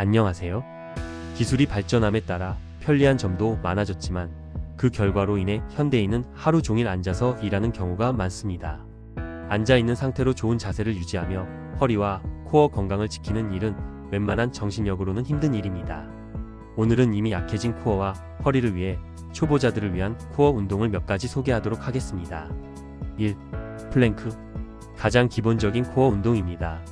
안녕하세요. 기술이 발전함에 따라 편리한 점도 많아졌지만 그 결과로 인해 현대인은 하루 종일 앉아서 일하는 경우가 많습니다. 앉아 있는 상태로 좋은 자세를 유지하며 허리와 코어 건강을 지키는 일은 웬만한 정신력으로는 힘든 일입니다. 오늘은 이미 약해진 코어와 허리를 위해 초보자들을 위한 코어 운동을 몇 가지 소개하도록 하겠습니다. 1. 플랭크. 가장 기본적인 코어 운동입니다.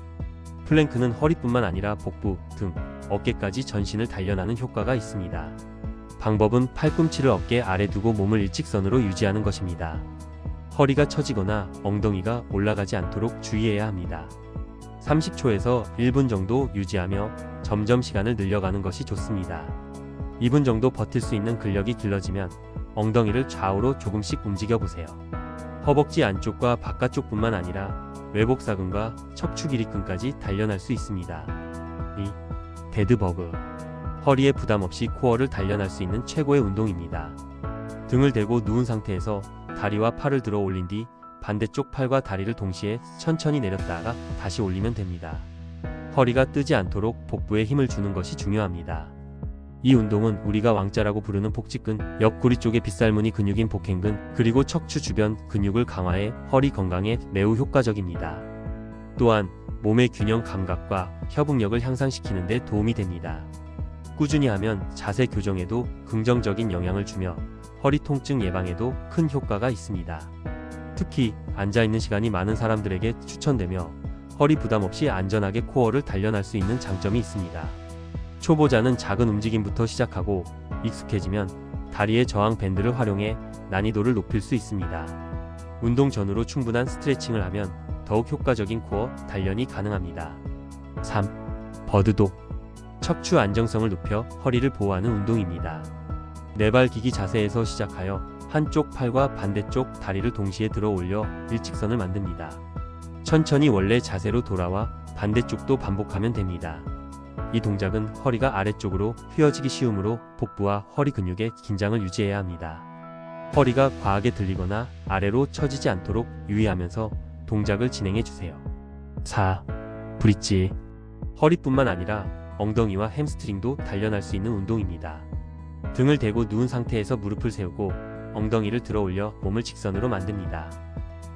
플랭크는 허리뿐만 아니라 복부, 등, 어깨까지 전신을 단련하는 효과가 있습니다. 방법은 팔꿈치를 어깨 아래 두고 몸을 일직선으로 유지하는 것입니다. 허리가 처지거나 엉덩이가 올라가지 않도록 주의해야 합니다. 30초에서 1분 정도 유지하며 점점 시간을 늘려가는 것이 좋습니다. 2분 정도 버틸 수 있는 근력이 길러지면 엉덩이를 좌우로 조금씩 움직여 보세요. 허벅지 안쪽과 바깥쪽뿐만 아니라 외복사근과 척추 기립근까지 단련할 수 있습니다. 2. 데드버그 허리에 부담 없이 코어를 단련할 수 있는 최고의 운동입니다. 등을 대고 누운 상태에서 다리와 팔을 들어 올린 뒤 반대쪽 팔과 다리를 동시에 천천히 내렸다가 다시 올리면 됩니다. 허리가 뜨지 않도록 복부에 힘을 주는 것이 중요합니다. 이 운동은 우리가 왕자라고 부르는 복직근, 옆구리 쪽의 빗살무늬 근육인 복행근, 그리고 척추 주변 근육을 강화해 허리 건강에 매우 효과적입니다. 또한 몸의 균형 감각과 협응력을 향상시키는 데 도움이 됩니다. 꾸준히 하면 자세 교정에도 긍정적인 영향을 주며 허리 통증 예방에도 큰 효과가 있습니다. 특히 앉아 있는 시간이 많은 사람들에게 추천되며 허리 부담 없이 안전하게 코어를 단련할 수 있는 장점이 있습니다. 초보자는 작은 움직임부터 시작하고 익숙해지면 다리의 저항 밴드를 활용해 난이도를 높일 수 있습니다. 운동 전후로 충분한 스트레칭을 하면 더욱 효과적인 코어 단련이 가능합니다. 3. 버드독 척추 안정성을 높여 허리를 보호하는 운동입니다. 네발 기기 자세에서 시작하여 한쪽 팔과 반대쪽 다리를 동시에 들어 올려 일직선을 만듭니다. 천천히 원래 자세로 돌아와 반대쪽도 반복하면 됩니다. 이 동작은 허리가 아래쪽으로 휘어지기 쉬우므로 복부와 허리 근육의 긴장을 유지해야 합니다. 허리가 과하게 들리거나 아래로 처지지 않도록 유의하면서 동작을 진행해 주세요. 4. 브릿지 허리뿐만 아니라 엉덩이와 햄스트링도 단련할 수 있는 운동입니다. 등을 대고 누운 상태에서 무릎을 세우고 엉덩이를 들어 올려 몸을 직선으로 만듭니다.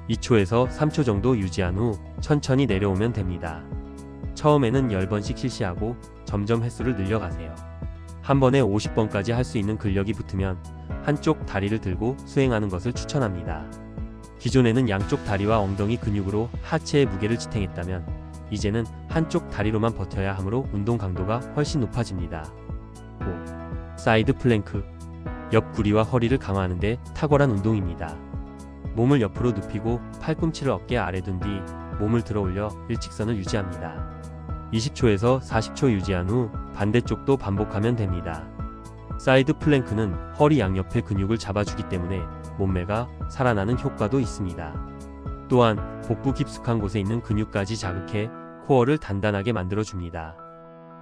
2초에서 3초 정도 유지한 후 천천히 내려오면 됩니다. 처음에는 10번씩 실시하고 점점 횟수를 늘려가세요. 한 번에 50번까지 할 수 있는 근력이 붙으면 한쪽 다리를 들고 수행하는 것을 추천합니다. 기존에는 양쪽 다리와 엉덩이 근육으로 하체의 무게를 지탱했다면 이제는 한쪽 다리로만 버텨야 하므로 운동 강도가 훨씬 높아집니다. 5. 사이드 플랭크 옆구리와 허리를 강화하는 데 탁월한 운동입니다. 몸을 옆으로 눕히고 팔꿈치를 어깨 아래 둔 뒤 몸을 들어 올려 일직선을 유지합니다. 20초에서 40초 유지한 후 반대쪽도 반복하면 됩니다. 사이드 플랭크는 허리 양옆의 근육을 잡아주기 때문에 몸매가 살아나는 효과도 있습니다. 또한 복부 깊숙한 곳에 있는 근육까지 자극해 코어를 단단하게 만들어줍니다.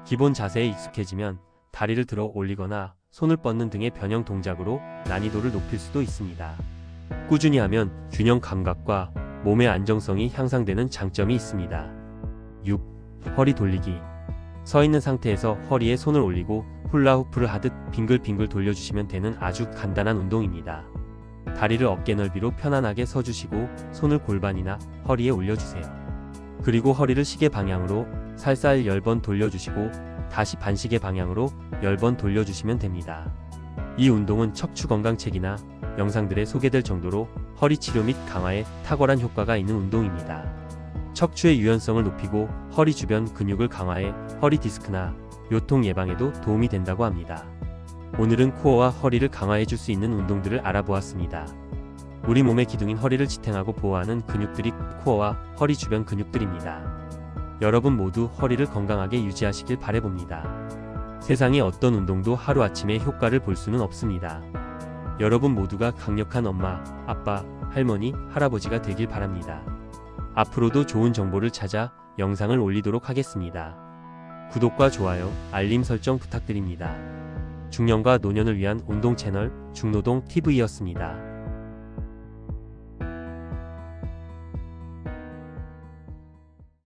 기본 자세에 익숙해지면 다리를 들어 올리거나 손을 뻗는 등의 변형 동작으로 난이도를 높일 수도 있습니다. 꾸준히 하면 균형 감각과 몸의 안정성이 향상되는 장점이 있습니다. 6. 허리 돌리기. 서 있는 상태에서 허리에 손을 올리고 훌라후프를 하듯 빙글빙글 돌려주시면 되는 아주 간단한 운동입니다. 다리를 어깨 넓이로 편안하게 서주시고 손을 골반이나 허리에 올려주세요. 그리고 허리를 시계 방향으로 살살 10번 돌려주시고 다시 반시계 방향으로 10번 돌려주시면 됩니다. 이 운동은 척추 건강책이나 영상들에 소개될 정도로 허리 치료 및 강화에 탁월한 효과가 있는 운동입니다. 척추의 유연성을 높이고 허리 주변 근육을 강화해 허리 디스크나 요통 예방에도 도움이 된다고 합니다. 오늘은 코어와 허리를 강화해 줄 수 있는 운동들을 알아보았습니다. 우리 몸의 기둥인 허리를 지탱하고 보호하는 근육들이 코어와 허리 주변 근육들입니다. 여러분 모두 허리를 건강하게 유지하시길 바래봅니다. 세상의 어떤 운동도 하루아침에 효과를 볼 수는 없습니다. 여러분 모두가 강력한 엄마, 아빠, 할머니, 할아버지가 되길 바랍니다. 앞으로도 좋은 정보를 찾아 영상을 올리도록 하겠습니다. 구독과 좋아요, 알림 설정 부탁드립니다. 중년과 노년을 위한 운동 채널 중노동 TV였습니다.